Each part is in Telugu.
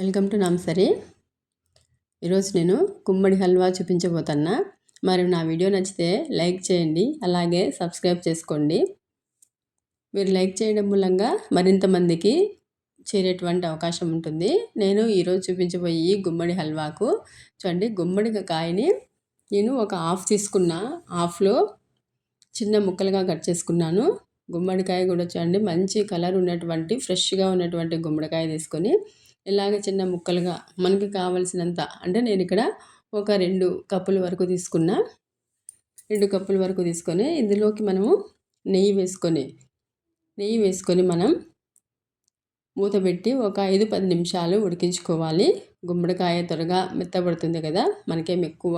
Welcome to నామ్సరీ. ఈరోజు నేను గుమ్మడి హల్వా చూపించబోతున్నా. మరి నా వీడియో నచ్చితే లైక్ చేయండి అలాగే సబ్స్క్రైబ్ చేసుకోండి. మీరు లైక్ చేయడం మూలంగా మరింత మందికి చేరేటువంటి అవకాశం ఉంటుంది. నేను ఈరోజు చూపించబోయి గుమ్మడి హల్వాకు చూడండి గుమ్మడి కాయని నేను ఒక హాఫ్ తీసుకున్న. హాఫ్లో చిన్న ముక్కలుగా కట్ చేసుకున్నాను. గుమ్మడికాయ కూడా చూడండి మంచి కలర్ ఉన్నటువంటి ఫ్రెష్గా ఉన్నటువంటి గుమ్మడికాయ తీసుకొని ఇలాగ చిన్న ముక్కలుగా మనకి కావలసినంత అంటే నేను ఇక్కడ ఒక రెండు కప్పుల వరకు తీసుకున్నా. రెండు కప్పుల వరకు తీసుకొని ఇందులోకి మనము నెయ్యి వేసుకొని నెయ్యి వేసుకొని మనం మూత పెట్టి ఒక ఐదు పది నిమిషాలు ఉడికించుకోవాలి. గుమ్మడికాయ త్వరగా మెత్తబడుతుంది కదా మనకేం ఎక్కువ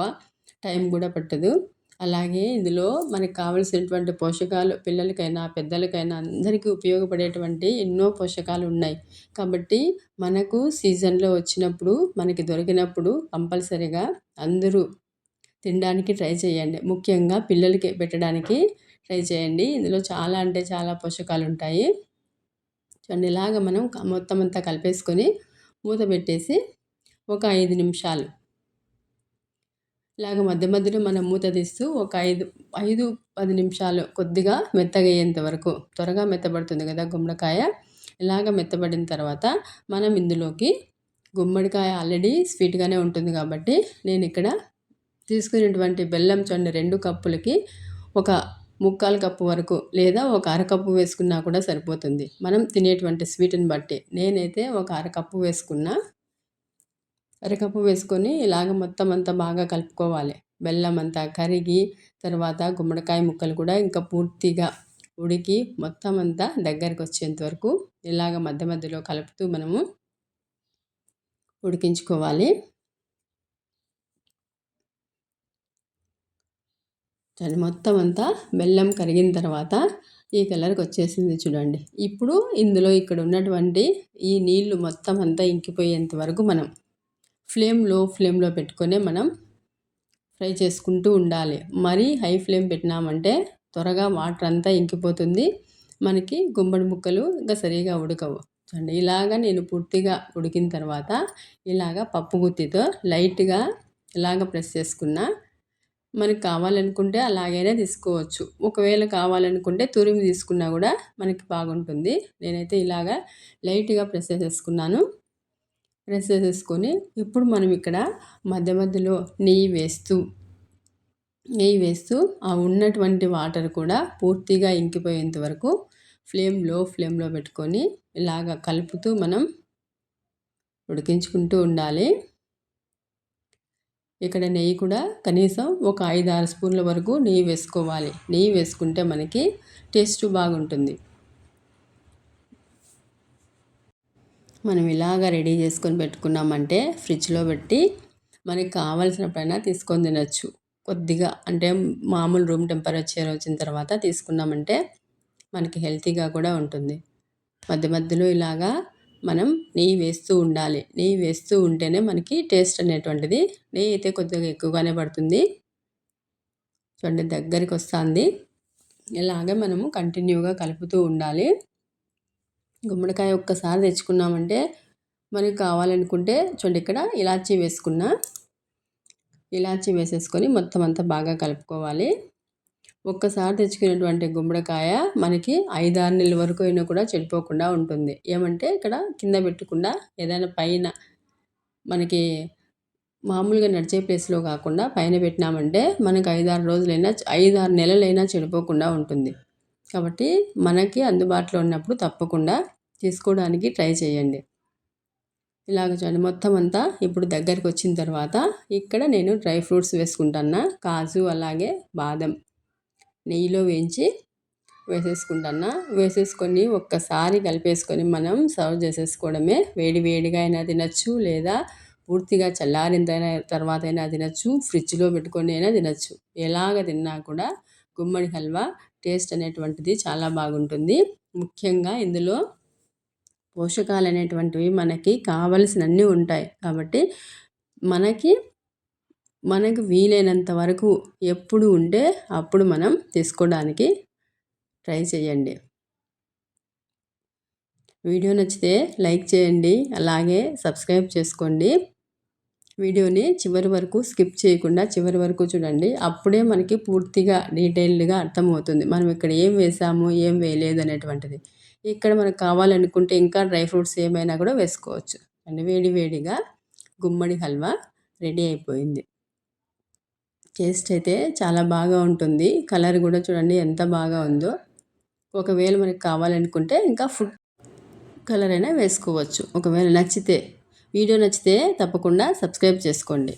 టైం కూడా పట్టదు. అలాగే ఇందులో మనకు కావలసినటువంటి పోషకాలు పిల్లలకైనా పెద్దలకైనా అందరికీ ఉపయోగపడేటువంటి ఎన్నో పోషకాలు ఉన్నాయి. కాబట్టి మనకు సీజన్లో వచ్చినప్పుడు మనకి దొరికినప్పుడు కంపల్సరిగా అందరూ తినడానికి ట్రై చేయండి. ముఖ్యంగా పిల్లలకి పెట్టడానికి ట్రై చేయండి. ఇందులో చాలా అంటే చాలా పోషకాలు ఉంటాయి. చూడండి ఇలాగ మనం మొత్తం అంతా కలిపేసుకొని మూత పెట్టేసి ఒక ఐదు నిమిషాలు ఇలాగ మధ్య మధ్యలో మనం మూత తీస్తూ ఒక ఐదు ఐదు పది నిమిషాలు కొద్దిగా మెత్తగయ్యేంత వరకు త్వరగా మెత్తబడుతుంది కదా గుమ్మడికాయ. ఇలాగ మెత్తబడిన తర్వాత మనం ఇందులోకి గుమ్మడికాయ ఆల్రెడీ స్వీట్గానే ఉంటుంది కాబట్టి నేను ఇక్కడ తీసుకునేటువంటి బెల్లం చండు రెండు కప్పులకి ఒక ముక్కాలు కప్పు వరకు లేదా ఒక అరకప్పు వేసుకున్నా కూడా సరిపోతుంది. మనం తినేటువంటి స్వీట్ని బట్టి నేనైతే ఒక అరకప్పు వేసుకున్నా అరకప్పు వేసుకొని ఇలాగ మొత్తం అంతా బాగా కలుపుకోవాలి. బెల్లం అంతా కరిగి తర్వాత గుమ్మడికాయ ముక్కలు కూడా ఇంకా పూర్తిగా ఉడికి మొత్తం అంతా దగ్గరికి వచ్చేంత వరకు ఇలాగ మధ్య మధ్యలో కలుపుతూ మనము ఉడికించుకోవాలి. దాని మొత్తం అంతా బెల్లం కరిగిన తర్వాత ఈ కలర్కి వచ్చేసింది చూడండి. ఇప్పుడు ఇందులో ఇక్కడ ఉన్నటువంటి ఈ నీళ్ళు మొత్తం అంతా ఇంకిపోయేంత వరకు మనం ఫ్లేమ్లో ఫ్లేమ్లో పెట్టుకొని మనం ఫ్రై చేసుకుంటూ ఉండాలి. మరీ హై ఫ్లేమ్ పెట్టినామంటే త్వరగా వాటర్ అంతా ఇంకిపోతుంది. మనకి గుమ్మడి ముక్కలు ఇంకా సరిగా ఉడకవు. చూడండి ఇలాగా నేను పూర్తిగా ఉడికిన తర్వాత ఇలాగ పప్పు గుత్తితో లైట్గా ఇలాగ ప్రెస్ చేసుకున్నా మనకి కావాలనుకుంటే అలాగైనా తీసుకోవచ్చు. ఒకవేళ కావాలనుకుంటే తురిమి తీసుకున్నా కూడా మనకి బాగుంటుంది. నేనైతే ఇలాగా లైట్గా ప్రెస్ చేసేసుకున్నాను. ప్రెస్ చేసేసుకొని ఇప్పుడు మనం ఇక్కడ మధ్య మధ్యలో నెయ్యి వేస్తూ నెయ్యి వేస్తూ ఆ ఉన్నటువంటి వాటర్ కూడా పూర్తిగా ఇంకిపోయేంత వరకు ఫ్లేమ్లో ఫ్లేమ్లో పెట్టుకొని ఇలాగ కలుపుతూ మనం ఉడికించుకుంటూ ఉండాలి. ఇక్కడ నెయ్యి కూడా కనీసం ఒక ఐదు ఆరు స్పూన్ల వరకు నెయ్యి వేసుకోవాలి. నెయ్యి వేసుకుంటే మనకి టేస్ట్ బాగుంటుంది. మనం ఇలాగ రెడీ చేసుకొని పెట్టుకున్నామంటే ఫ్రిడ్జ్లో పెట్టి మనకి కావాల్సినప్పుడైనా తీసుకొని తినచ్చు. కొద్దిగా అంటే మామూలు రూమ్ టెంపరేచర్ వచ్చిన తర్వాత తీసుకున్నామంటే మనకి హెల్తీగా కూడా ఉంటుంది. మధ్య మధ్యలో ఇలాగా మనం నెయ్యి వేస్తూ ఉండాలి. నెయ్యి వేస్తూ ఉంటేనే మనకి టేస్ట్ అనేటువంటిది నెయ్యి అయితే కొద్దిగా ఎక్కువగానే పడుతుంది. చూడండి దగ్గరికి వస్తుంది. ఇలాగే మనము కంటిన్యూగా కలుపుతూ ఉండాలి. గుమ్మడికాయ ఒక్కసారి తెచ్చుకున్నామంటే మనకి కావాలనుకుంటే చూడండి ఇక్కడ ఇలాచీ వేసుకున్నా. ఇలాచీ వేసేసుకొని మొత్తం అంతా బాగా కలుపుకోవాలి. ఒక్కసారి తెచ్చుకునేటువంటి గుమ్మడికాయ మనకి ఐదారు నెలల వరకు అయినా కూడా చెడిపోకుండా ఉంటుంది. ఏమంటే ఇక్కడ కింద పెట్టకుండా ఏదైనా పైన మనకి మామూలుగా నడిచే ప్లేస్లో కాకుండా పైన పెట్టినామంటే మనకి ఐదారు రోజులైనా ఐదారు నెలలైనా చెడిపోకుండా ఉంటుంది. కాబట్టి మనకి అందుబాటులో ఉన్నప్పుడు తప్పకుండా తీసుకోవడానికి ట్రై చేయండి. ఇలాగ చూడండి మొత్తం అంతా ఇప్పుడు దగ్గరికి వచ్చిన తర్వాత ఇక్కడ నేను డ్రై ఫ్రూట్స్ వేసుకుంటున్నా కాజు అలాగే బాదం నెయ్యిలో వేయించి వేసేసుకుంటున్నా. వేసేసుకొని ఒక్కసారి కలిపేసుకొని మనం సర్వ్ చేసేసుకోవడమే. వేడి వేడిగా అయినా తినచ్చు లేదా పూర్తిగా చల్లారిన తర్వాత అయినా తినచ్చు ఫ్రిడ్జ్లో పెట్టుకొని అయినా తినచ్చు. ఎలాగ తిన్నా కూడా గుమ్మడి హల్వా టేస్ట్ అనేటువంటిది చాలా బాగుంటుంది. ముఖ్యంగా ఇందులో పోషకాలు అనేటువంటివి మనకి కావలసినన్నీ ఉంటాయి. కాబట్టి మనకి మనకు వీలైనంత వరకు ఎప్పుడు ఉంటే అప్పుడు మనం తీసుకోవడానికి ట్రై చేయండి. వీడియో నచ్చితే లైక్ చేయండి. అలాగే సబ్స్క్రైబ్ చేసుకోండి. వీడియోని చివరి వరకు స్కిప్ చేయకుండా చివరి వరకు చూడండి. అప్పుడే మనకి పూర్తిగా డీటెయిల్డ్గా అర్థమవుతుంది. మనం ఇక్కడ ఏం వేసాము ఏం వేయలేదు అనేటువంటిది. ఇక్కడ మనకు కావాలనుకుంటే ఇంకా డ్రై ఫ్రూట్స్ ఏమైనా కూడా వేసుకోవచ్చు. అండ్ వేడి వేడిగా గుమ్మడి హల్వా రెడీ అయిపోయింది. టేస్ట్ అయితే చాలా బాగా ఉంటుంది. కలర్ కూడా చూడండి ఎంత బాగా ఉందో. ఒకవేళ మనకు కావాలనుకుంటే ఇంకా ఫుడ్ కలర్ అయినా వేసుకోవచ్చు. ఒకవేళ నచ్చితే వీడియో నచ్చితే తప్పకుండా సబ్స్క్రైబ్ చేసుకోండి.